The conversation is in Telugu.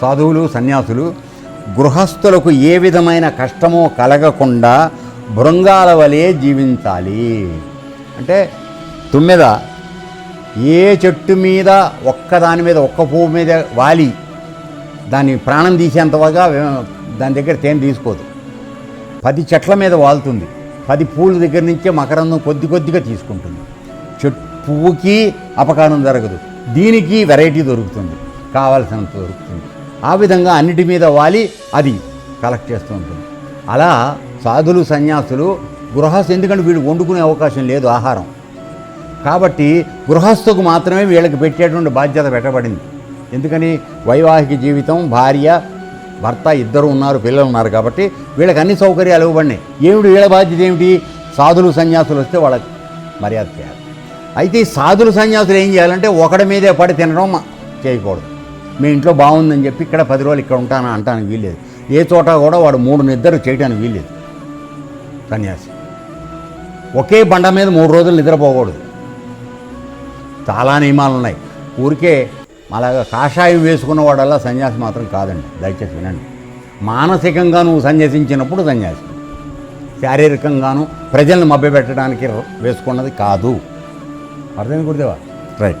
సాధువులు సన్యాసులు గృహస్థులకు ఏ విధమైన కష్టమో కలగకుండా భృంగాల వలె జీవించాలి. అంటే తుమ్మెద ఏ చెట్టు మీద ఒక్క దాని మీద ఒక్క పువ్వు మీద వాలి దాన్ని ప్రాణం తీసేంతగా దాని దగ్గర తేనె తీసుకోదు. పది చెట్ల మీద వాలుతుంది పది పూల దగ్గర నుంచే మకరందం కొద్ది కొద్దిగా తీసుకుంటుంది. చెట్టు పువ్వుకి అపకారం జరగదు. దీనికి వెరైటీ దొరుకుతుంది. కావాల్సినంత దొరుకుతుంది. ఆ విధంగా అన్నిటి మీద వాలి అది కలెక్ట్ చేస్తూ ఉంటుంది. అలా సాధులు సన్యాసులు గృహస్థ ఎందుకంటే వీళ్ళు వండుకునే అవకాశం లేదు ఆహారం. కాబట్టి గృహస్థుకు మాత్రమే వీళ్ళకి పెట్టేటువంటి బాధ్యత పెట్టబడింది. ఎందుకని? వైవాహిక జీవితం భార్య భర్త ఇద్దరు ఉన్నారు పిల్లలు ఉన్నారు కాబట్టి వీళ్ళకి అన్ని సౌకర్యాలు ఇవ్వబడినాయి. ఏమిటి? వీళ్ళ బాధ్యత ఏమిటి? సాధులు సన్యాసులు వస్తే వాళ్ళకి మర్యాద చేయాలి. అయితే ఈ సాధులు సన్యాసులు ఏం చేయాలంటే ఒకడి మీదే పడి తినడం చేయకూడదు. మీ ఇంట్లో బాగుందని చెప్పి ఇక్కడ పది రోజులు ఇక్కడ ఉంటాను అంటానికి వీల్లేదు. ఏ చోట కూడా వాడు మూడు నిద్ర చేయడానికి వీల్లేదు. సన్యాసి. ఒకే బండ మీద మూడు రోజులు నిద్రపోకూడదు. చాలా నియమాలు ఉన్నాయి. ఊరికే అలాగా కాషాయం వేసుకున్న వాడల్లా సన్యాసి మాత్రం కాదండి. దయచేసి వినండి. మానసికంగా నువ్వు సన్యసించినప్పుడు సన్యాసి. శారీరకంగాను ప్రజల్ని మభ్యపెట్టడానికి వేసుకున్నది కాదు. అర్థమైంది గురుదేవా? రైట్.